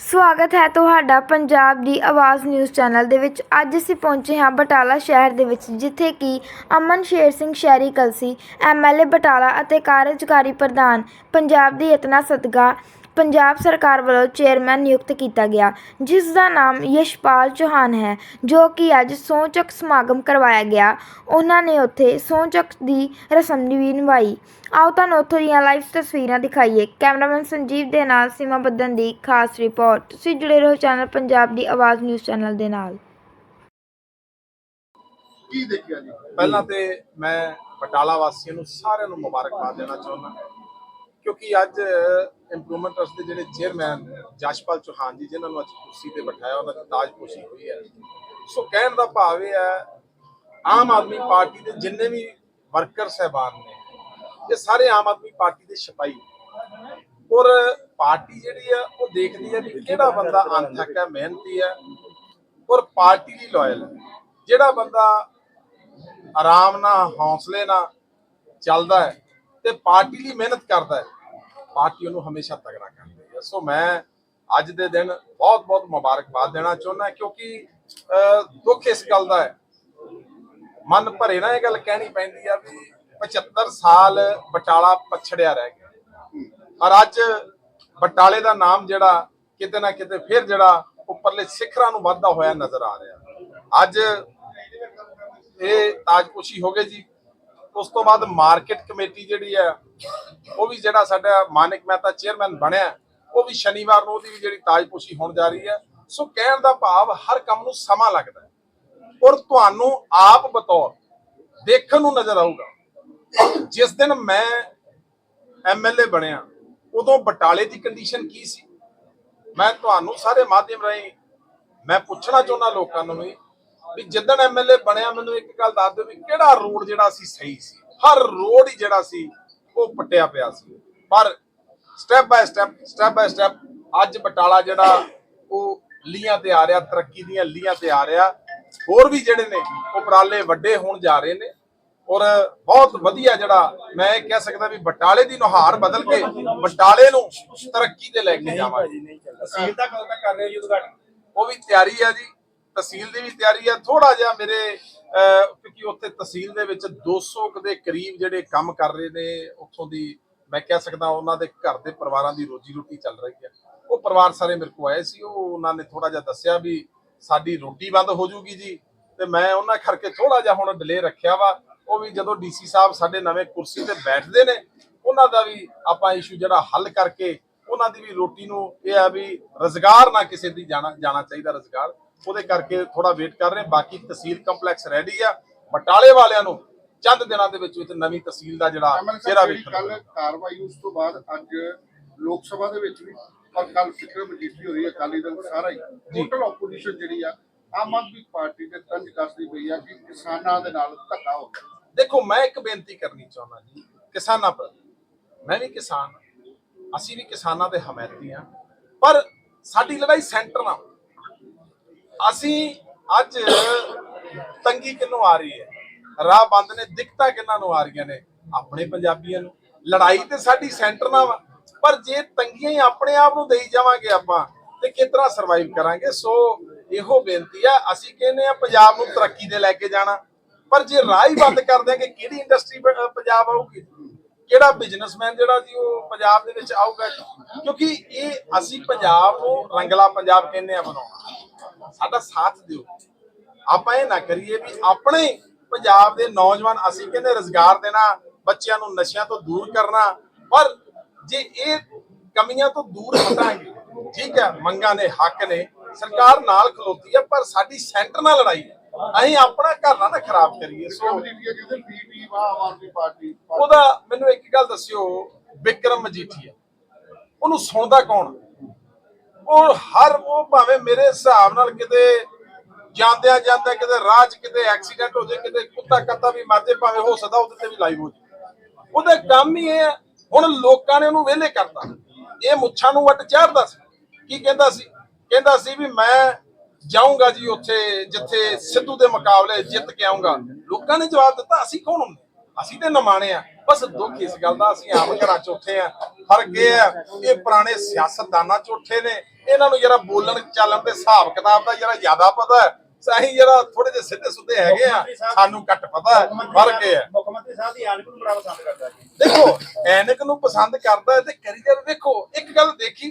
ਸਵਾਗਤ ਹੈ ਤੁਹਾਡਾ ਪੰਜਾਬ ਦੀ ਆਵਾਜ਼ ਨਿਊਜ਼ ਚੈਨਲ ਦੇ ਵਿੱਚ। ਅੱਜ ਅਸੀਂ ਪਹੁੰਚੇ ਹਾਂ ਬਟਾਲਾ ਸ਼ਹਿਰ ਦੇ ਵਿੱਚ, ਜਿੱਥੇ ਕਿ ਅਮਨ ਸ਼ੇਰ ਸਿੰਘ ਸ਼ਹਿਰੀ ਕਲਸੀ ਐਮਐਲਏ ਬਟਾਲਾ ਅਤੇ ਕਾਰਜਕਾਰੀ ਪ੍ਰਧਾਨ, ਪੰਜਾਬ ਦੀ ਯਤਨਾ ਸਦਕਾ ਪੰਜਾਬ ਸਰਕਾਰ ਵੱਲੋਂ ਚੇਅਰਮੈਨ ਨਿਯੁਕਤ ਕੀਤਾ ਗਿਆ, ਜਿਸ ਦਾ ਨਾਮ ਯਸ਼ਪਾਲ ਚੌਹਾਨ ਹੈ, ਜੋ ਕਿ ਅੱਜ ਸਹੁੰ ਚੁੱਕ ਸਮਾਗਮ ਕਰਵਾਇਆ ਗਿਆ। ਉਹਨਾਂ ਨੇ ਉੱਥੇ ਸਹੁੰ ਚੁੱਕ ਦੀ ਰਸਮ ਵੀ ਨਿਭਾਈ। ਆਓ ਤੁਹਾਨੂੰ ਉੱਥੋਂ ਦੀਆਂ ਲਾਈਵ ਤਸਵੀਰਾਂ ਦਿਖਾਈਏ। ਕੈਮਰਾਮੈਨ ਸੰਜੀਵ ਦੇ ਨਾਲ ਸੀਮਾ ਬੱਦਨ ਦੀ ਖਾਸ ਰਿਪੋਰਟ ਤੁਸੀਂ ਜੁੜੇ ਰਹੋ ਚੈਨਲ ਪੰਜਾਬ ਦੀ ਆਵਾਜ਼ ਨਿਊਜ਼ ਚੈਨਲ ਦੇ ਨਾਲ। ਕੀ ਦੇਖਿਆ ਜੀ? ਪਹਿਲਾਂ ਤੇ ਮੈਂ ਬਟਾਲਾ ਵਾਸੀਆਂ ਨੂੰ ਸਾਰਿਆਂ ਨੂੰ ਮੁਬਾਰਕਬਾਦ ਦੇਣਾ ਚਾਹੁੰਦਾ। ਕਿਉਂਕਿ ਅੱਜ ਇੰਪਰੂਵਮੈਂਟ ਟਰਸਟ ਦੇ ਜਿਹੜੇ ਚੇਅਰਮੈਨ ਜਸ਼ਪਾਲ ਚੌਹਾਨ ਜੀ, ਜਿਨ੍ਹਾਂ ਨੂੰ ਅੱਜ ਕੁਰਸੀ ਤੇ ਬਿਠਾਇਆ, ਉਹਨਾਂ ਦੀ ਤਾਜਪੋਸ਼ੀ ਹੋਈ ਹੈ। ਸੋ ਕਹਿਣ ਦਾ ਭਾਵ ਇਹ ਹੈ, ਆਮ ਆਦਮੀ ਪਾਰਟੀ ਦੇ ਜਿੰਨੇ ਵੀ ਵਰਕਰ ਸਹਿਬਾਨ ਨੇ, ਇਹ ਸਾਰੇ ਆਮ ਆਦਮੀ ਪਾਰਟੀ ਦੇ ਸਿਪਾਹੀ ਔਰ ਪਾਰਟੀ ਜਿਹੜੀ ਆ ਉਹ ਦੇਖਦੀ ਹੈ ਵੀ ਕਿਹੜਾ ਬੰਦਾ ਅਣਥੱਕ ਹੈ, ਮਿਹਨਤੀ ਹੈ, ਔਰ ਪਾਰਟੀ ਲਈ ਲਾਇਲ ਹੈ। ਜਿਹੜਾ ਬੰਦਾ ਆਰਾਮ ਨਾਲ, ਹੌਸਲੇ ਨਾਲ ਚੱਲਦਾ ਹੈ ਤੇ ਪਾਰਟੀ ਲਈ ਮਿਹਨਤ ਕਰਦਾ ਹੈ ਪਾਰਟੀ ਉਹਨੂੰ ਹਮੇਸ਼ਾ ਤਗੜਾ ਕਰਦੀ ਹੈ ਸੋ ਮੈਂ ਅੱਜ ਦੇ ਦਿਨ ਬਹੁਤ ਬਹੁਤ ਮੁਬਾਰਕਬਾਦ ਦੇਣਾ ਚਾਹੁੰਦਾ, ਕਿਉਂਕਿ ਦੁੱਖ ਇਸ ਗੱਲ ਦਾ ਹੈ। ਮਨ ਭਰੇ ਨਾ ਇਹ ਗੱਲ ਕਹਿਣੀ ਪੈਂਦੀ ਆ ਵੀ 75 ਸਾਲ ਬਟਾਲਾ ਪਛੜਿਆ ਰਹਿ ਗਿਆ। ਪਰ ਅੱਜ ਬਟਾਲੇ ਦਾ ਨਾਮ ਜਿਹੜਾ ਕਿਤੇ ਨਾ ਕਿਤੇ ਫਿਰ ਜਿਹੜਾ ਉੱਪਰਲੇ ਸਿਖਰਾਂ ਨੂੰ ਵਾਧਾ ਹੋਇਆ ਨਜ਼ਰ ਆ ਰਿਹਾ। ਅੱਜ ਇਹ ਤਾਜਪੋਸ਼ੀ ਹੋ ਗਏ ਜੀ। ਉਸ ਤੋਂ ਬਾਅਦ ਮਾਰਕੀਟ ਕਮੇਟੀ ਜਿਹੜੀ ਹੈ, ਉਹ ਵੀ ਜਿਹੜਾ ਸਾਡਾ ਮਾਨਿਕ ਮਹਿਤਾ ਚੇਅਰਮੈਨ ਬਣਿਆ ਉਹ ਵੀ ਸ਼ਨੀਵਾਰ ਨੂੰ ਉਹਦੀ ਵੀ ਜਿਹੜੀ ਤਾਜਪੋਸ਼ੀ ਹੋਣ ਜਾ ਰਹੀ ਹੈ। ਸੋ ਕਹਿਣ ਦਾ ਭਾਵ ਹਰ ਕੰਮ ਨੂੰ ਸਮਾਂ ਲੱਗਦਾ ਹੈ। ਔਰ ਤੁਹਾਨੂੰ ਆਪ ਬਤੌਰ ਦੇਖਣ ਨੂੰ ਨਜ਼ਰ ਆਊਗਾ। ਜਿਸ ਦਿਨ ਮੈਂ ਐਮਐਲਏ ਬਣਿਆ, ਉਦੋਂ ਬਟਾਲੇ ਦੀ ਕੰਡੀਸ਼ਨ ਕੀ ਸੀ? ਮੈਂ ਤੁਹਾਨੂੰ ਸਾਰੇ ਮਾਧਿਅਮ ਰਾਹੀਂ ਮੈਂ ਪੁੱਛਣਾ ਚਾਹੁੰਦਾ ਲੋਕਾਂ ਨੂੰ ਵੀ ਵੀ ਜਿੱਦਣ ਐਮਐਲਏ ਬਣਿਆ ਮੈਨੂੰ ਇੱਕ ਗੱਲ ਦੱਸ ਦਿਓ ਵੀ ਕਿਹੜਾ ਰੋਡ ਜਿਹੜਾ ਸੀ ਸਹੀ ਸੀ? ਹਰ ਰੋਡ ਹੀ ਜਿਹੜਾ ਸੀ ਉਹ ਪੱਟਿਆ ਪਿਆ ਸੀ। ਪਰ step by step step by step ਅੱਜ ਬਟਾਲਾ ਜਿਹੜਾ ਉਹ ਲੀਆਂ ਤੇ ਆ ਰਿਹਾ ਤਰੱਕੀ ਦੀਆਂ ਲੀਆਂ ਤੇ ਆ ਰਿਹਾ। ਹੋਰ ਵੀ ਜਿਹੜੇ ਨੇ ਉਪਰਾਲੇ ਵੱਡੇ ਹੋਣ ਜਾ ਰਹੇ ਨੇ। ਔਰ ਬਹੁਤ ਵਧੀਆ ਜਿਹੜਾ ਮੈਂ ਇਹ ਕਹਿ ਸਕਦਾ ਵੀ ਬਟਾਲੇ ਦੀ ਨੁਹਾਰ ਬਦਲ ਕੇ ਬਟਾਲੇ ਨੂੰ ਤਰੱਕੀ ਤੇ ਲੈ ਕੇ ਜਾਵਾਂਗੇ। ਤਹਿਸੀਲ ਦਾ ਕਦੋਂ ਤੱਕ ਕਰ ਰਹੇ ਜੀ ਉਦਘਾਟਨ। ਉਹ ਵੀ ਤਿਆਰੀ ਹੈ ਜੀ। ਤਹਿਸੀਲ ਦੀ ਵੀ ਤਿਆਰੀ ਹੈ ਥੋੜਾ ਜਿਹਾ ਮੇਰੇ ਅਹ, ਕਿਉਂਕਿ ਉੱਥੇ ਤਹਿਸੀਲ ਦੇ ਵਿੱਚ 200 ਕੁ ਦੇ ਕਰੀਬ ਜਿਹੜੇ ਕੰਮ ਕਰ ਰਹੇ ਨੇ ਉੱਥੋਂ ਦੀ ਮੈਂ ਕਹਿ ਸਕਦਾ ਉਹਨਾਂ ਦੇ ਘਰ ਦੇ ਪਰਿਵਾਰਾਂ ਦੀ ਰੋਜੀ ਰੋਟੀ ਚੱਲ ਰਹੀ ਹੈ ਉਹ ਪਰਿਵਾਰ ਸਾਰੇ ਮੇਰੇ ਕੋਲ ਆਏ ਸੀ ਉਹ ਉਹਨਾਂ ਨੇ ਥੋੜਾ ਜਿਹਾ ਦੱਸਿਆ ਵੀ ਸਾਡੀ ਰੋਟੀ ਬੰਦ ਹੋ ਜੂਗੀ ਜੀ। ਤੇ ਮੈਂ ਉਹਨਾਂ ਕਰਕੇ ਥੋੜਾ ਜਿਹਾ ਹੁਣ ਡਿਲੇ ਰੱਖਿਆ ਵਾ। ਉਹ ਵੀ ਜਦੋਂ ਡੀਸੀ ਸਾਹਿਬ ਸਾਡੇ ਨਵੇਂ ਕੁਰਸੀ ਤੇ ਬੈਠਦੇ ਨੇ ਉਹਨਾਂ ਦਾ ਵੀ ਆਪਾਂ ਇਸ਼ੂ ਜਿਹੜਾ ਹੱਲ ਕਰਕੇ ਉਹਨਾਂ ਦੀ ਵੀ ਰੋਟੀ ਨੂੰ ਇਹ ਆ ਵੀ ਰੋਜ਼ਗਾਰ ਨਾ ਕਿਸੇ ਦੀ ਜਾਣਾ ਜਾਣਾ ਚਾਹੀਦਾ ਰੋਜ਼ਗਾਰ। ਉਹਦੇ ਕਰਕੇ ਥੋੜਾ ਵੇਟ ਕਰ ਰਹੇ। ਬਾਕੀ ਤਹਿਸੀਲ ਕੰਪਲੈਕਸ ਰੈਡੀ ਆ। ਬਟਾਲੇ ਵਾਲਿਆਂ ਨੂੰ ਚੰਦ ਦਿਨਾਂ ਦੇ ਵਿੱਚ ਵਿੱਚ ਨਵੀਂ ਤਹਿਸੀਲ ਦਾ ਜਿਹੜਾ ਚਿਹਰਾ ਵੇਖਣ ਕੱਲ ਕਾਰਵਾਈ ਉਸ ਤੋਂ ਬਾਅਦ ਅੱਜ ਲੋਕ ਸਭਾ ਦੇ ਵਿੱਚ ਵੀ ਔਰ ਕੱਲ ਫਿਕਰ ਮਜੀਠੀ ਹੋਈ ਹੈ ਅਕਾਲੀ ਦਲ ਸਾਰਾ ਹੀ। ਟੋਟਲ ਆਪੋਜੀਸ਼ਨ ਜਿਹੜੀ ਆ ਆਮ ਆਦਮੀ ਪਾਰਟੀ ਦੇ ਤੰਜ ਕੱਸਦੀ ਪਈ ਆ ਕਿ ਕਿਸਾਨਾਂ ਦੇ ਨਾਲ ਧੱਕਾ ਹੋ ਗਿਆ। ਦੇਖੋ ਮੈਂ ਇੱਕ ਬੇਨਤੀ ਕਰਨੀ ਚਾਹੁੰਦਾ ਜੀ ਕਿਸਾਨਾਂ ਪਰ। ਮੈਂ ਵੀ ਕਿਸਾਨ। ਅਸੀਂ ਵੀ ਕਿਸਾਨਾਂ ਦੇ ਹਮਾਇਤੀ ਹਾਂ। ਪਰ ਸਾਡੀ ਲੜਾਈ ਸੈਂਟਰ ਨਾਲ ਅਸੀਂ ਅੱਜ ਤੰਗੀ ਕਿੰਨੂੰ ਆ ਰਹੀ ਹੈ? ਰਾਹ ਬੰਦ ਨੇ, ਦਿੱਕਤਾਂ ਕਿੰਨਾਂ ਨੂੰ ਆ ਰਹੀਆਂ ਨੇ? ਆਪਣੇ ਪੰਜਾਬੀਆਂ ਨੂੰ। ਲੜਾਈ ਤੇ ਸਾਡੀ ਸੈਂਟਰ ਨਾਲ ਵਾ। ਪਰ ਜੇ ਤੰਗੀਆਂ ਹੀ ਆਪਣੇ ਆਪ ਨੂੰ ਦੇਈ ਜਾਵਾਂਗੇ ਆਪਾਂ, ਤੇ ਕਿਤਨਾ ਸਰਵਾਈਵ ਕਰਾਂਗੇ? ਸੋ ਇਹੋ ਬੇਨਤੀ ਆ, ਅਸੀਂ ਕਹਿੰਦੇ ਆ ਪੰਜਾਬ ਨੂੰ ਤਰੱਕੀ ਦੇ ਲੈ ਕੇ ਜਾਣਾ। ਪਰ ਜੇ ਰਾਹ ਹੀ ਬੰਦ ਕਰ ਦਿਆਂਗੇ, ਕਿਹੜੀ ਇੰਡਸਟਰੀ ਪੰਜਾਬ ਆਊਗੀ? ਕਿਹੜਾ ਬਿਜ਼ਨਸਮੈਨ ਜਿਹੜਾ ਜੀ ਉਹ ਪੰਜਾਬ ਦੇ ਵਿੱਚ ਆਊਗਾ? ਕਿਉਂਕਿ ਇਹ ਅਸੀਂ ਪੰਜਾਬ ਨੂੰ ਰੰਗਲਾ ਪੰਜਾਬ ਕਹਿੰਦੇ ਆ ਬਣਾਉਣਾ। ਸਾਡਾ ਸਾਥ ਦਿਓ। ਆਪਾਂ ਇਹ ਨਾ ਕਰੀਏ ਵੀ ਆਪਣੇ ਪੰਜਾਬ ਦੇ ਨੌਜਵਾਨ ਅਸੀਂ ਕਹਿੰਦੇ ਰੋਜ਼ਗਾਰ ਦੇਣਾ ਬੱਚਿਆਂ ਨੂੰ ਨਸ਼ਿਆਂ ਤੋਂ ਦੂਰ ਕਰਨਾ ਪਰ ਜੇ ਇਹ ਕਮੀਆਂ ਤੋਂ ਦੂਰ ਹਟਾਂਗੇ ਠੀਕ ਹੈ ਮੰਗਾਂ ਨੇ ਹੱਕ ਨੇ ਸਰਕਾਰ ਨਾਲ ਖਲੋਤੀ ਹੈ ਪਰ ਸਾਡੀ ਸੈਂਟਰ ਨਾਲ ਲੜਾਈ ਹੈ। ਅਸੀਂ ਆਪਣਾ ਘਰ ਨਾ ਖਰਾਬ ਕਰੀਏ। ਸੋ ਉਹਦਾ ਮੈਨੂੰ ਇੱਕ ਗੱਲ ਦੱਸਿਓ ਵਿਕਰਮ ਮਜੀਠੀਆ। ਉਹਨੂੰ ਸੁਣਦਾ ਕੌਣ? ਉਹ ਹਰ ਉਹ ਭਾਵੇਂ ਮੇਰੇ ਹਿਸਾਬ ਨਾਲ ਕਿਤੇ ਜਾਂਦਿਆਂ ਜਾਂਦਿਆਂ ਕਿਤੇ ਰਾਹ 'ਚ ਕਿਤੇ ਐਕਸੀਡੈਂਟ ਹੋ ਜਾਏ, ਕਿਤੇ ਕੁੱਤਾ ਕੱਤਾ ਵੀ ਮਰ ਜਾਏ, ਭਾਵੇਂ ਹੋ ਸਕਦਾ ਉਹਦੇ ਤੇ ਵੀ ਲਾਈਵ ਹੋ ਜਾਏ। ਉਹਦਾ ਕੰਮ ਹੀ ਇਹ ਹੈ ਹੁਣ ਲੋਕਾਂ ਨੇ ਉਹਨੂੰ ਵਿਹਲੇ ਕਰਤਾ। ਇਹ ਮੁੱਛਾਂ ਨੂੰ ਵੱਟ ਚਾੜਦਾ ਸੀ। ਕੀ ਕਹਿੰਦਾ ਸੀ? ਕਹਿੰਦਾ ਸੀ ਵੀ ਮੈਂ ਜਾਊਂਗਾ ਜੀ ਉੱਥੇ, ਜਿੱਥੇ ਸਿੱਧੂ ਦੇ ਮੁਕਾਬਲੇ ਜਿੱਤ ਕੇ ਆਊਂਗਾ। ਲੋਕਾਂ ਨੇ ਜਵਾਬ ਦਿੱਤਾ, ਅਸੀਂ ਕੌਣ ਹੁੰਦੇ ਅਸੀਂ ਤੇ ਨਮਾਣੇ ਆ। ਬਸ ਦੁੱਖ ਇਸ ਗੱਲ ਦਾ, ਅਸੀਂ ਆਮ ਘਰਾਂ ਚ ਉੱਠੇ ਆ। ਫ਼ਰਕ ਇਹ ਆ, ਇਹ ਪੁਰਾਣੇ ਸਿਆਸਤਦਾਨਾਂ ਚ ਉੱਠੇ ਨੇ। ਇਹਨਾਂ ਨੂੰ ਜਰਾ ਬੋਲਣ ਚੱਲਣ ਦੇ ਹਿਸਾਬ ਕਿਤਾਬ ਦਾ ਜਰਾ ਜ਼ਿਆਦਾ ਪਤਾ ਹੈ। ਅਸੀਂ ਜਰਾ ਥੋੜੇ ਜਿਹੇ ਸਿੱਧੇ ਸੁੱਧੇ ਹੈਗੇ ਆ। ਸਾਨੂੰ ਘੱਟ ਪਤਾ ਹੈ ਫ਼ਰਕ ਹੈ। ਮੁੱਖ ਮੰਤਰੀ ਸਾਹਿਬ ਦੀ ਆਨਕ ਨੂੰ ਬੜਾ ਪਸੰਦ ਕਰਦਾ ਜੀ। ਦੇਖੋ ਐਨਕ ਨੂੰ ਪਸੰਦ ਕਰਦਾ ਹੈ ਤੇ ਕਰੀ ਜਾਵੇ। ਵੇਖੋ ਇੱਕ ਗੱਲ ਦੇਖੀ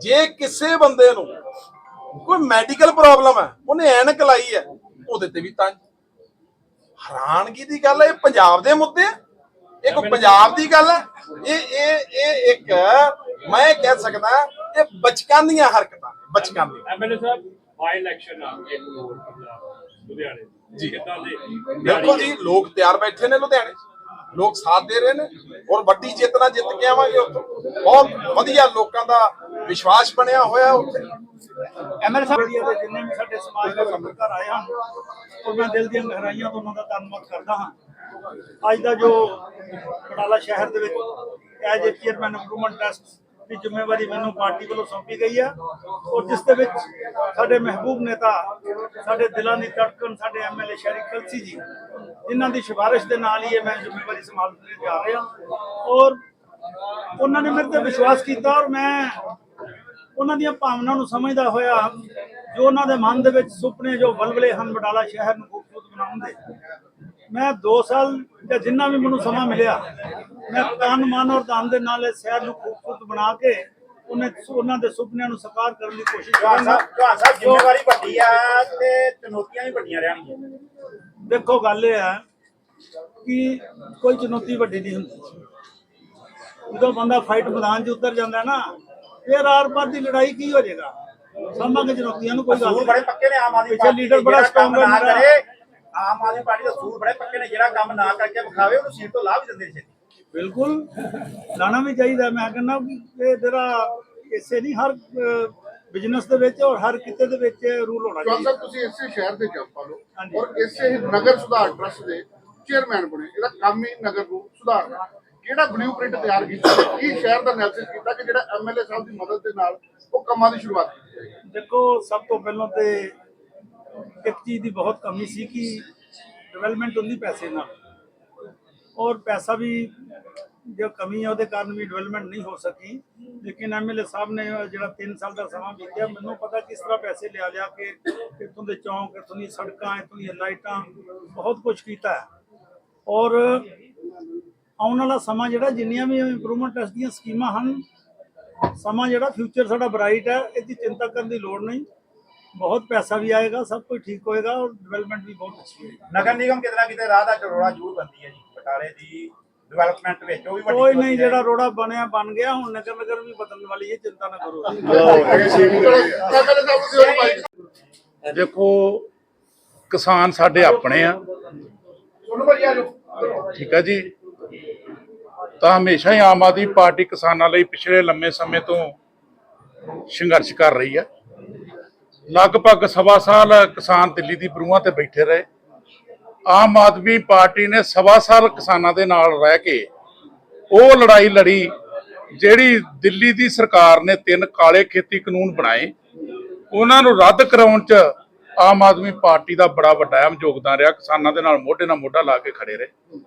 ਜੇ ਕਿਸੇ ਬੰਦੇ ਨੂੰ ਕੋਈ ਮੈਡੀਕਲ ਪ੍ਰੋਬਲਮ ਹੈ ਉਹਨੇ ਐਨਕ ਲਾਈ ਹੈ ਉਹਦੇ ਤੇ ਵੀ ਤਾਂ ਹੈਰਾਨਗੀ ਦੀ ਗੱਲ ਹੈ ਇਹ ਪੰਜਾਬ ਦੇ ਮੁੱਦੇ ਆ। ਇਹ ਕੋਈ ਪੰਜਾਬ ਦੀ ਗੱਲ ਹੈ। ਇਹ ਇਹ ਇਹ ਇੱਕ ਮੈਂ ਕਹਿ ਸਕਦਾ ਇਹ ਬਚਕਾਂ ਦੀਆਂ ਹਰਕਤਾਂ ਨੇ, ਬਚਕਾਂ ਦੀਆਂ ਐਮਐਲਏ ਸਾਹਿਬ ਬਾਈ ਇਲੈਕਸ਼ਨ ਆ ਪੰਜਾਬ ਲੁਧਿਆਣੇ ਜੀ। ਕਿੱਦਾਂ ਦੇ ਬਿਲਕੁਲ ਜੀ ਲੋਕ ਤਿਆਰ ਬੈਠੇ ਨੇ ਲੁਧਿਆਣੇ 'ਚ। ਲੋਕ ਸਾਥ ਦੇ ਰਹੇ ਨੇ ਔਰ ਵੱਡੀ ਜਿੱਤ ਨਾਲ ਜਿੱਤ ਕੇ ਆਵਾਂਗੇ ਉੱਥੋਂ ਬਹੁਤ ਵਧੀਆ ਲੋਕਾਂ ਦਾ ਵਿਸ਼ਵਾਸ ਬਣਿਆ ਹੋਇਆ ਉੱਥੇ ਐਮਐਲਏ ਸਾਹਿਬ ਦੇ ਜਿੰਨੇ ਵੀ ਸਾਡੇ ਸਮਾਜ ਦੇ ਪੱਤਰਕਾਰ ਆਏ ਹਨ ਉਹ ਮੈਂ ਦਿਲ ਦੀਆਂ ਗਹਿਰਾਈਆਂ ਤੋਂ ਉਹਨਾਂ ਦਾ ਧੰਨਵਾਦ ਕਰਦਾ ਹਾਂ ਅੱਜ ਦਾ ਜੋ ਬਟਾਲਾ ਸ਼ਹਿਰ ਦੇ ਵਿੱਚ ਐਜ ਚੇਅਰਮੈਨ ਇੰਪਰੂਵਮੈਂਟ ਟਰਸਟ ਦੀ ਜ਼ਿੰਮੇਵਾਰੀ ਮੈਨੂੰ ਪਾਰਟੀ ਵੱਲੋਂ ਸੌਂਪੀ ਗਈ ਆ ਔਰ ਜਿਸ ਦੇ ਵਿੱਚ ਸਾਡੇ ਮਹਿਬੂਬ ਨੇਤਾ, ਸਾਡੇ ਦਿਲਾਂ ਦੀ ਧੜਕਣ, ਸਾਡੇ ਐਮਐਲਏ ਸ਼ਰੀਕ ਕਲਸੀ ਜੀ ਇਹਨਾਂ ਦੀ ਸਿਫਾਰਿਸ਼ ਦੇ ਨਾਲ ਹੀ ਇਹ ਮੈਂ ਜ਼ਿੰਮੇਵਾਰੀ ਸੰਭਾਲਣ ਜਾ ਰਿਹਾ। ਔਰ ਉਹਨਾਂ ਨੇ ਮੇਰੇ ਤੇ ਵਿਸ਼ਵਾਸ ਕੀਤਾ ਔਰ ਮੈਂ ਉਹਨਾਂ ਦੀਆਂ ਭਾਵਨਾਵਾਂ ਨੂੰ ਸਮਝਦਾ ਹੋਇਆ ਜੋ ਉਹਨਾਂ ਦੇ ਮਨ ਦੇ ਵਿੱਚ ਸੁਪਨੇ, ਜੋ ਬਲਬਲੇ ਹਨ ਬਟਾਲਾ ਸ਼ਹਿਰ ਨੂੰ ਖੂਬਸੂਰਤ ਬਣਾਉਣ ਦੇ। ਮੈਂ 2 ਸਾਲ ਜਾਂ ਜਿੰਨਾ ਵੀ ਮੈਨੂੰ ਸਮਾਂ ਮਿਲਿਆ ਮੈਂ ਤਨ ਮਨ ਔਰ ਧਨ ਦੇ ਨਾਲ ਇਸ ਸ਼ਹਿਰ ਨੂੰ ਖੂਬਸੂਰਤ ਬਣਾ ਕੇ ਉਹਨੇ ਉਹਨਾਂ ਦੇ ਸੁਪਨਿਆਂ ਨੂੰ ਸਾਕਾਰ ਕਰਨ ਦੀ ਕੋਸ਼ਿਸ਼ ਕਰਾਂਗਾ। ਤੁਹਾਡਾ ਸਾਹਿਬ ਜ਼ਿੰਮੇਵਾਰੀ ਵੱਡੀ ਆ ਤੇ ਚੁਣੌਤੀਆਂ ਵੀ ਵੱਡੀਆਂ ਰਹਿਣਗੀਆਂ। ਦੇਖੋ ਗੱਲ ਇਹ ਹੈ ਕਿ ਕੋਈ ਚੁਣੌਤੀ ਵੱਡੀ ਨਹੀਂ ਹੁੰਦੀ। ਜਦੋਂ ਬੰਦਾ ਫਾਈਟ ਮੈਦਾਨ 'ਚ ਉਤਰ ਜਾਂਦਾ ਨਾ ਫਿਰ ਆਰ ਪਾਰ ਦੀ ਲੜਾਈ ਕੀ ਹੋ ਜਾਏਗਾ? ਸਾਹਮਣੇ ਚੁਣੌਤੀਆਂ ਨੂੰ ਕੋਈ ਗੱਲ ਸੂਰ ਬੜੇ ਨਹੀਂ ਪੱਕੇ ਨੇ ਆਮ ਆਦਮੀ ਪਿੱਛੇ ਪਾਰਟੀ ਲੀਡਰ ਬੜਾ ਨਾ ਹੈ ਮੇਰਾ। ਕਰੇ ਆਮ ਆਦਮੀ ਪਾਰਟੀ ਦਾ ਸੂਰ ਬੜੇ ਪੱਕੇ ਨੇ ਜਿਹੜਾ ਕੰਮ ਨਾ ਕਰਕੇ ਵਿਖਾਵੇ ਉਹਨੂੰ ਸੀਟ ਤੋਂ ਵੀ ਦਿੰਦੇ ਨੇ ਛੇਤੀ। ਬਿਲਕੁਲ। ਲਾਣਾ ਵੀ ਚਾਹੀਦਾ ਮੈਂ ਕਹਿੰਦਾ ਇਹ ਜਿਹੜਾ ਇਸੇ ਨਹੀਂ ਹਰ ਬਿਜ਼ਨਸ ਦੇ ਵਿੱਚ ਔਰ ਹਰ ਕਿਤੇ ਦੇ ਵਿੱਚ ਰੂਲ ਹੋਣਾ ਚਾਹੀਦਾ ਸਾਹਿਬ ਤੁਸੀਂ ਇਸੇ ਸ਼ਹਿਰ ਦੇ ਜੰਪਾ ਲੋ ਹਾਂਜੀ। ਔਰ ਇਸੇ ਨਗਰ ਸੁਧਾਰ ਟਰਸਟ ਦੇ ਚੇਅਰਮੈਨ ਬਣੇ ਇਹਦਾ ਕੰਮ ਹੀ ਨਗਰ ਨੂੰ ਸੁਧਾਰਨਾ ਕਿਹੜਾ ਬਲੂਪ੍ਰਿੰਟ ਤਿਆਰ ਕੀਤਾ ਕੀ ਸ਼ਹਿਰ ਦਾ ਐਨਾਲਿਸਿਸ ਕੀਤਾ ਕਿ ਜਿਹੜਾ ਐਮਐਲਏ ਸਾਹਿਬ ਦੀ ਮਦਦ ਦੇ ਨਾਲ ਉਹ ਕੰਮਾਂ ਦੀ ਸ਼ੁਰੂਆਤ ਕੀਤੀ ਜਾਏਗੀ? ਦੇਖੋ ਸਭ ਤੋਂ ਪਹਿਲਾਂ ਤੇ ਇੱਕ ਚੀਜ਼ ਦੀ ਬਹੁਤ ਕਮੀ ਸੀ ਕਿ ਡਿਵੈਲਪਮੈਂਟ ਹੁੰਦੀ ਪੈਸੇ ਨਾਲ। ਔਰ ਪੈਸਾ ਵੀ ਜੋ ਕਮੀ ਹੈ ਉਹਦੇ ਕਾਰਨ ਵੀ ਡਿਵੈਲਪਮੈਂਟ ਨਹੀਂ ਹੋ ਸਕੀ। ਲੇਕਿਨ ਐਮਐਲਏ ਸਾਹਿਬ ਨੇ ਜਿਹੜਾ 3 ਸਾਲ ਦਾ ਸਮਾਂ ਬੀਤਿਆ, ਮੈਨੂੰ ਪਤਾ ਕਿਸ ਤਰ੍ਹਾਂ ਪੈਸੇ ਲਿਆ ਲਿਆ ਕੇ ਇੱਥੋਂ ਦੇ ਚੌਂਕ ਇੱਥੋਂ ਦੀਆਂ ਸੜਕਾਂ, ਇੱਥੋਂ ਦੀਆਂ ਲਾਈਟਾਂ, ਬਹੁਤ ਕੁਝ ਕੀਤਾ ਹੈ। ਔਰ ਆਉਣ ਵਾਲਾ ਸਮਾਂ ਜਿਹੜਾ, ਜਿੰਨੀਆਂ ਵੀ ਇੰਪਰੂਵਮੈਂਟ ਟੈਸਟ ਦੀਆਂ ਸਕੀਮਾਂ ਹਨ, ਸਮਾਂ ਜਿਹੜਾ ਫਿਊਚਰ ਸਾਡਾ ਬ੍ਰਾਈਟ ਹੈ, ਇਹਦੀ ਚਿੰਤਾ ਕਰਨ ਦੀ ਲੋੜ ਨਹੀਂ। ਬਹੁਤ ਪੈਸਾ ਵੀ ਆਏਗਾ ਸਭ ਕੁਝ ਠੀਕ ਹੋਏਗਾ ਔਰ ਡਿਵੈਲਪਮੈਂਟ ਵੀ ਬਹੁਤ ਅੱਛੀ ਹੋਏਗੀ। ਨਗਰ ਨਿਗਮ ਕਿਤੇ ਨਾ ਕਿਤੇ ਰਾਹ ਦਾ ਚੜੋੜਾ ਜ਼ਰੂਰ ਬੰਦੀ ਹੈ ਜੀ। ਬਟਾਲੇ ਦੀ ਡਿਵੈਲਪਮੈਂਟ ਵਿੱਚ ਉਹ ਵੀ ਵੱਡੀ ਕੋਈ ਨਹੀਂ। ਜਿਹੜਾ ਰੋੜਾ ਬਣਿਆ ਬਣ ਗਿਆ ਹੁਣ ਨਗਰ ਨਗਰ ਵੀ ਬਦਲਣ ਵਾਲੀ ਹੈ ਚਿੰਤਾ ਨਾ ਕਰੋ। ਦੇਖੋ ਕਿਸਾਨ ਸਾਡੇ ਆਪਣੇ ਆ। ਠੀਕ ਆ ਜੀ। ਤਾਂ ਹਮੇਸ਼ਾ ਹੀ ਆਮ ਆਦਮੀ ਪਾਰਟੀ ਕਿਸਾਨਾਂ ਲਈ ਪਿਛਲੇ ਲੰਮੇ ਸਮੇਂ ਤੋਂ ਸੰਘਰਸ਼ ਕਰ ਰਹੀ ਹੈ। ਲਗਭਗ ਸਵਾ ਸਾਲ ਕਿਸਾਨ ਦਿੱਲੀ ਦੀ ਬਰੂਹਾਂ ਤੇ ਬੈਠੇ ਰਹੇ। ਆਮ ਆਦਮੀ ਪਾਰਟੀ ਨੇ ਸਵਾ ਸਾਲ ਕਿਸਾਨਾਂ ਦੇ ਨਾਲ ਰਹਿ ਕੇ ਉਹ ਲੜਾਈ ਲੜੀ, ਜਿਹੜੀ ਦਿੱਲੀ ਦੀ ਸਰਕਾਰ ਨੇ ਤਿੰਨ ਕਾਲੇ ਖੇਤੀ ਕਾਨੂੰਨ ਬਣਾਏ। ਉਹਨਾਂ ਨੂੰ ਰੱਦ ਕਰਾਉਣ 'ਚ ਆਮ ਆਦਮੀ ਪਾਰਟੀ ਦਾ ਬੜਾ ਵੱਡਾ ਅਹਿਮ ਯੋਗਦਾਨ ਰਿਹਾ। ਕਿਸਾਨਾਂ ਦੇ ਨਾਲ ਮੋਢੇ ਨਾਲ ਮੋਢਾ ਲਾ ਕੇ ਖੜੇ ਰਹੇ।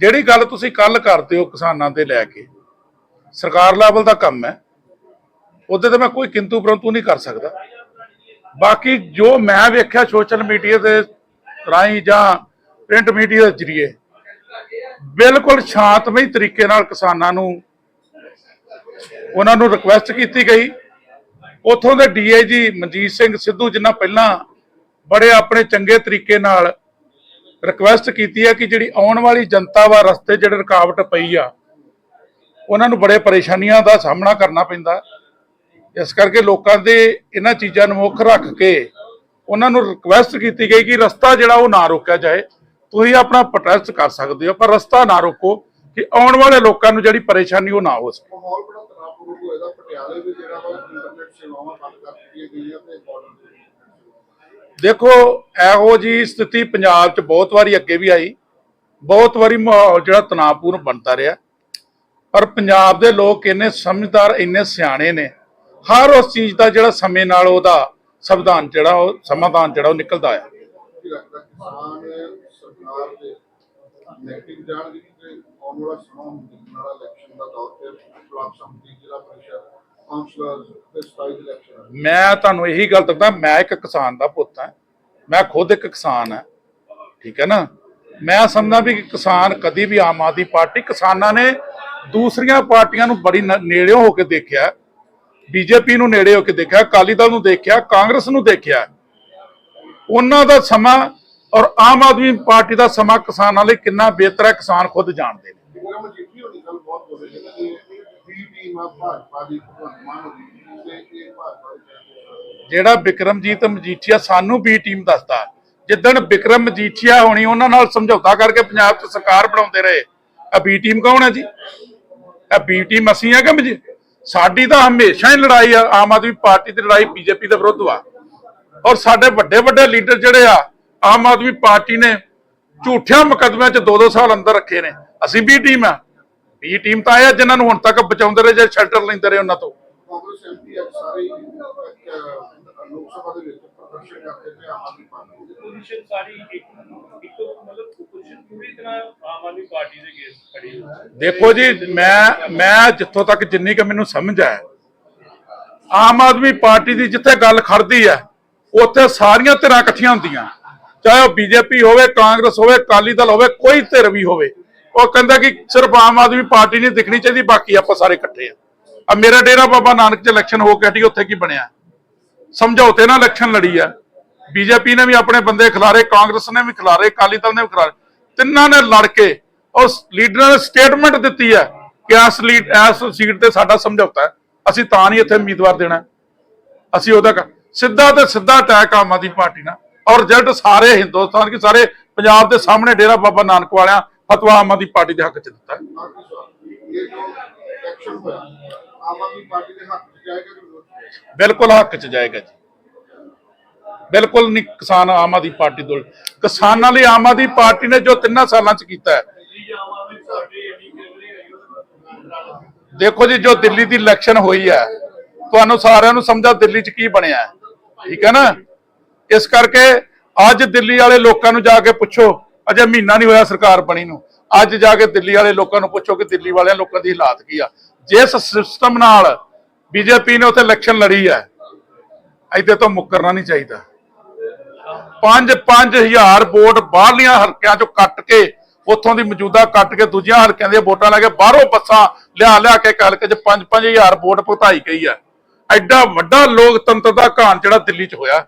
ਜਿਹੜੀ ਗੱਲ ਤੁਸੀਂ ਕੱਲ ਕਰਦੇ ਹੋ ਕਿਸਾਨਾਂ ਦੇ ਲੈ ਕੇ, ਸਰਕਾਰ ਲੈਵਲ ਦਾ ਕੰਮ ਹੈ। ਉਹਦੇ ਤੇ ਮੈਂ ਕੋਈ ਕਿੰਤੂ ਪਰੰਤੂ ਨਹੀਂ ਕਰ ਸਕਦਾ। ਬਾਕੀ ਜੋ ਮੈਂ ਵੇਖਿਆ ਸੋਸ਼ਲ ਮੀਡੀਆ ਦੇ ਰਾਹੀਂ ਜਾਂ ਪ੍ਰਿੰਟ ਮੀਡੀਆ ਦੇ ਜ਼ਰੀਏ, ਬਿਲਕੁਲ ਸ਼ਾਂਤਮਈ ਤਰੀਕੇ ਨਾਲ ਕਿਸਾਨਾਂ ਨੂੰ, ਉਹਨਾਂ ਨੂੰ ਰਿਕੁਐਸਟ ਕੀਤੀ ਗਈ। ਉਥੋਂ ਦੇ ਡੀਆਈਜੀ ਮਨਜੀਤ ਸਿੰਘ ਸਿੱਧੂ ਜਿਨ੍ਹਾਂ ਪਹਿਲਾਂ ਬੜੇ ਆਪਣੇ ਚੰਗੇ ਤਰੀਕੇ ਨਾਲ ਰਿਕੁਐਸਟ ਕੀਤੀ ਹੈ ਕਿ ਜਿਹੜੀ ਆਉਣ ਵਾਲੀ ਜਨਤਾ ਵਾ ਰਸਤੇ ਜਿਹੜੇ ਰੁਕਾਵਟ ਪਈ ਆ, ਉਹਨਾਂ ਨੂੰ ਬੜੇ ਪਰੇਸ਼ਾਨੀਆਂ ਦਾ ਸਾਹਮਣਾ ਕਰਨਾ ਪੈਂਦਾ। ਇਸ ਕਰਕੇ ਲੋਕਾਂ ਦੇ ਇਹਨਾਂ ਚੀਜ਼ਾਂ ਨੂੰ ਮੁੱਖ ਰੱਖ ਕੇ ਉਹਨਾਂ ਨੂੰ ਰਿਕੁਐਸਟ ਕੀਤੀ ਗਈ ਕਿ ਰਸਤਾ ਜਿਹੜਾ ਉਹ ਨਾ ਰੋਕਿਆ ਜਾਏ। ਤੁਸੀਂ ਆਪਣਾ ਪ੍ਰੋਟੈਸਟ ਕਰ ਸਕਦੇ ਹੋ ਪਰ ਰਸਤਾ ਨਾ ਰੋਕੋ ਕਿ ਆਉਣ ਵਾਲੇ ਲੋਕਾਂ ਨੂੰ ਜਿਹੜੀ ਪਰੇਸ਼ਾਨੀ ਉਹ ਨਾ ਹੋ ਸਕੇ। ਮਾਹੌਲ ਬੜਾ ਤਣਾਅਪੂਰਨ ਹੋਏਗਾ। ਪਟਿਆਲੇ ਵੀ ਜਿਹੜਾ ਵਾ ਇੰਟਰਨੈਟ ਸੇਵਾਵਾਂ ਬੰਦ ਕਰ ਦਿੱਤੀਆਂ ਗਈਆਂ ਤੇ ਬਾਰਡਰ ਦੇਖੋ ਇਹੋ ਜੀ ਸਥਿਤੀ ਪੰਜਾਬ 'ਚ ਬਹੁਤ ਵਾਰੀ ਅੱਗੇ ਵੀ ਆਈ। ਬਹੁਤ ਵਾਰੀ ਮਾਹੌਲ ਜਿਹੜਾ ਤਣਾਅਪੂਰਨ ਬਣਦਾ ਰਿਹਾ। ਪਰ ਪੰਜਾਬ ਦੇ ਲੋਕ ਇੰਨੇ ਸਮਝਦਾਰ ਇੰਨੇ ਸਿਆਣੇ ਨੇ ਹਰ ਉਸ ਚੀਜ਼ ਦਾ ਜਿਹੜਾ ਸਮੇਂ ਨਾਲ ਉਹਦਾ ਸੰਵਿਧਾਨ ਜਿਹੜਾ ਉਹ ਸਮਾਧਾਨ ਜਿਹੜਾ ਉਹ ਨਿਕਲਦਾ ਆ। ਮੈਂ ਤੁਹਾਨੂੰ ਇਹੀ ਗੱਲ ਦੱਸਦਾ ਮੈਂ ਇੱਕ ਕਿਸਾਨ ਦਾ ਪੁੱਤ ਹਾਂ। ਮੈਂ ਖੁਦ ਇੱਕ ਕਿਸਾਨ ਹਾਂ। ਠੀਕ ਹੈ ਨਾ? ਮੈਂ ਸਮਝਦਾ ਵੀ ਕਿਸਾਨ ਕਦੀ ਵੀ ਆਮ ਆਦਮੀ ਪਾਰਟੀ ਕਿਸਾਨਾਂ ਨੇ ਦੂਸਰੀਆਂ ਪਾਰਟੀਆਂ ਨੂੰ ਬੜੀ ਨੇੜਿਓਂ ਹੋ ਕੇ ਦੇਖਿਆ। ਬੀਜੇਪੀ ਨੂੰ ਨੇੜੇ ਹੋ ਕੇ ਦੇਖਿਆ ਅਕਾਲੀ ਦਲ ਨੂੰ ਦੇਖਿਆ ਕਾਂਗਰਸ ਨੂੰ ਦੇਖਿਆ। ਉਹਨਾਂ ਦਾ ਸਮਾਂ ਔਰ ਆਮ ਆਦਮੀ ਪਾਰਟੀ ਦਾ ਸਮਾਂ ਕਿਸਾਨਾਂ ਲਈ ਕਿੰਨਾ ਬਿਹਤਰ ਹੈ ਕਿਸਾਨ ਖੁਦ ਜਾਣਦੇ ਨੇ। ਵਿਕਰਮ ਕੱਲ ਵੀ ਆ ਜਿਹੜਾ ਬਿਕਰਮਜੀਤ ਮਜੀਠੀਆ ਸਾਨੂੰ ਬੀ ਟੀਮ ਦੱਸਦਾ ਜਿੱਦਣ ਬਿਕਰਮ ਮਜੀਠੀਆ ਹੋਣੀ ਉਹਨਾਂ ਨਾਲ ਸਮਝੌਤਾ ਕਰਕੇ ਪੰਜਾਬ 'ਚ ਸਰਕਾਰ ਬਣਾਉਂਦੇ ਰਹੇ। ਆ ਬੀ ਟੀਮ ਕੌਣ ਹੈ ਜੀ? ਇਹ ਬੀ ਟੀਮ ਅਸੀਂ ਆ ਕਿ ਮਜੀ- ਸਾਡੀ ਤਾਂ ਹਮੇਸ਼ਾ ਹੀ ਲੜਾਈ ਆ, ਆਮ ਆਦਮੀ ਪਾਰਟੀ ਦੀ ਲੜਾਈ ਬੀਜੇਪੀ ਦੇ ਵਿਰੁੱਧ ਵਾ ਔਰ ਸਾਡੇ ਵੱਡੇ ਵੱਡੇ ਲੀਡਰ ਜਿਹੜੇ ਆ, ਆਮ ਆਦਮੀ ਪਾਰਟੀ ਨੇ ਝੂਠਿਆਂ ਮੁਕੱਦਮਿਆਂ 'ਚ ਦੋ ਦੋ ਸਾਲ ਅੰਦਰ ਰੱਖੇ ਨੇ। ਅਸੀਂ ਬੀ ਟੀਮ ਆ। ਬੀ ਟੀਮ ਤਾਂ ਇਹ ਜਿਨ੍ਹਾਂ ਨੂੰ ਹੁਣ ਤੱਕ ਬਚਾਉਂਦੇ ਰਹੇ ਜਾਂ ਸ਼ੈਲਟਰ ਲੈਂਦੇ ਰਹੇ ਉਹਨਾਂ ਤੋਂ। ਕਾਂਗਰਸ ਐਮਪੀ ਅੱਜ ਸਾਰੇ ਲੋਕ ਸਭਾ ਦੇ ਵਿੱਚ। ਪ੍ਰਦਰਸ਼ਨ ਕਰਦੇ ਨੇ ਆਮ ਆਦਮੀ ਪਾਰਟੀ ਦੇ ਪੋਜੀਸ਼ਨ ਸਾਰੀ ਇੱਕ ਇੱਕ ਮਤਲਬ ਪੋਜੀਸ਼ਨ ਪੂਰੀ ਤਰ੍ਹਾਂ ਦੇ ਅਗੇਂਸਟ ਖੜੀ ਹੋਈ ਦੇਖੋ ਜੀ, ਮੈਂ ਮੈਂ ਜਿੱਥੋਂ ਤੱਕ ਜਿੰਨੀ ਕਿ ਮੈਨੂੰ ਸਮਝ ਹੈ, ਆਮ ਆਦਮੀ ਪਾਰਟੀ ਦੀ ਜਿੱਥੇ ਗੱਲ ਖੜਦੀ ਹੈ, ਉੱਥੇ ਸਾਰੀਆਂ ਧਿਰਾਂ ਇਕੱਠੀਆਂ ਹੁੰਦੀਆਂ। ਚਾਹੇ ਉਹ ਬੀਜੇਪੀ ਹੋਵੇ, ਕਾਂਗਰਸ ਹੋਵੇ, ਅਕਾਲੀ ਦਲ ਹੋਵੇ, ਕੋਈ ਧਿਰ ਵੀ ਹੋਵੇ, ਉਹ ਕਹਿੰਦਾ ਕਿ ਸਿਰਫ ਆਮ ਆਦਮੀ ਪਾਰਟੀ ਨਹੀਂ ਦਿਖਣੀ ਚਾਹੀਦੀ, ਬਾਕੀ ਆਪਾਂ ਸਾਰੇ ਇਕੱਠੇ ਆ। ਆ ਮੇਰਾ ਡੇਰਾ ਬਾਬਾ ਨਾਨਕ ਚ ਇਲੈਕਸ਼ਨ ਹੋ ਕੇ ਹਟੀ, ਉੱਥੇ ਕੀ ਬਣਿਆ? ਸਮਝੌਤੇ ਨਾਲ ਇਲੈਕਸ਼ਨ ਲੜੀ ਆ ਬੀਜੇਪੀ ਨੇ ਵੀ ਆਪਣੇ ਬੰਦੇ ਖਿਲਾਰੇ, ਕਾਂਗਰਸ ਨੇ ਵੀ ਖਿਲਾਰੇ, ਅਕਾਲੀ ਦਲ ਨੇ ਵੀ ਖਿਲਾਰੇ। ਤਿੰਨਾਂ ਨੇ ਲੜ ਕੇ ਉਸ ਲੀਡਰਾਂ ਨੇ ਸਟੇਟਮੈਂਟ ਦਿੱਤੀ ਹੈ ਕਿ ਇਸ ਲੀਡ ਇਸ ਸੀਟ ਤੇ ਸਾਡਾ ਸਮਝੌਤਾ ਹੈ। ਅਸੀਂ ਤਾਂ ਨਹੀਂ ਇੱਥੇ ਉਮੀਦਵਾਰ ਦੇਣਾ। ਅਸੀਂ ਉਹਦਾ ਸਿੱਧਾ ਤੇ ਸਿੱਧਾ ਅਟੈਕ ਆਮ ਆਦਮੀ ਪਾਰਟੀ ਨਾਲ। ਔਰ ਰਿਜ਼ਲਟ ਸਾਰੇ ਹਿੰਦੁਸਤਾਨ ਕੇ ਸਾਰੇ ਪੰਜਾਬ ਦੇ ਸਾਹਮਣੇ ਡੇਰਾ ਬਾਬਾ ਨਾਨਕ ਵਾਲਿਆਂ ਫਤਵਾ ਆਮ ਆਦਮੀ ਪਾਰਟੀ ਦੇ ਹੱਕ ਚ ਦਿੱਤਾ ਹੈ। ਬਿਲਕੁਲ ਹੱਕ ਚ ਜਾਏਗਾ ਜੀ। ਬਿਲਕੁਲ ਨਹੀਂ ਕਿਸਾਨ ਆਮ ਆਦਮੀ ਪਾਰਟੀ ਤੋਂ। ਕਿਸਾਨਾਂ ਲਈ ਆਮ ਆਦਮੀ ਪਾਰਟੀ ਨੇ ਜੋ ਤਿੰਨਾਂ ਸਾਲਾਂ ਚ ਕੀਤਾ ਹੈ। ਦੇਖੋ ਜੀ, ਜੋ ਦਿੱਲੀ ਦੀ ਇਲੈਕਸ਼ਨ ਹੋਈ ਹੈ, ਤੁਹਾਨੂੰ ਸਾਰਿਆਂ ਨੂੰ ਸਮਝਾ ਦਿੱਲੀ 'ਚ ਕੀ ਬਣਿਆ ਠੀਕ ਹੈ ਨਾ? ਇਸ ਕਰਕੇ ਅੱਜ ਦਿੱਲੀ ਵਾਲੇ ਲੋਕਾਂ ਨੂੰ ਜਾ ਕੇ ਪੁੱਛੋ, ਅਜੇ ਮਹੀਨਾ ਨਹੀਂ ਹੋਇਆ ਸਰਕਾਰ ਬਣੀ ਨੂੰ। ਅੱਜ ਜਾ ਕੇ ਦਿੱਲੀ ਵਾਲੇ ਲੋਕਾਂ ਨੂੰ ਪੁੱਛੋ ਕਿ ਦਿੱਲੀ ਵਾਲਿਆਂ ਲੋਕਾਂ ਦੀ ਹਾਲਾਤ ਕੀ ਆ। ਜਿਸ ਸਿਸਟਮ ਨਾਲ ਬੀਜੇਪੀ ਨੇ ਉੱਥੇ ਇਲੈਕਸ਼ਨ ਲੜੀ ਹੈ। ਇਹਦੇ ਤੋਂ ਮੁੱਕਰਨਾ ਨਹੀਂ ਚਾਹੀਦਾ। 5 5000 ਵੋਟ ਬਾਹਰਲੀਆਂ ਹਲਕਿਆਂ ਚੋਂ ਕੱਟ ਕੇ, ਉੱਥੋਂ ਦੀ ਮੌਜੂਦਾ ਕੱਟ ਕੇ ਦੂਜੀਆਂ ਹਲਕਿਆਂ ਦੀਆਂ ਵੋਟਾਂ ਲੈ ਕੇ ਬਾਹਰੋਂ ਬੱਸਾਂ ਲਿਆ ਲਿਆ ਕੇ ਇੱਕ ਹਲਕੇ 'ਚ 5 5000 ਵੋਟ ਭੁਗਤਾਈ ਗਈ ਹੈ। ਐਡਾ ਵੱਡਾ ਲੋਕਤੰਤਰ ਦਾ ਘਾਣ ਜਿਹੜਾ ਦਿੱਲੀ 'ਚ ਹੋਇਆ।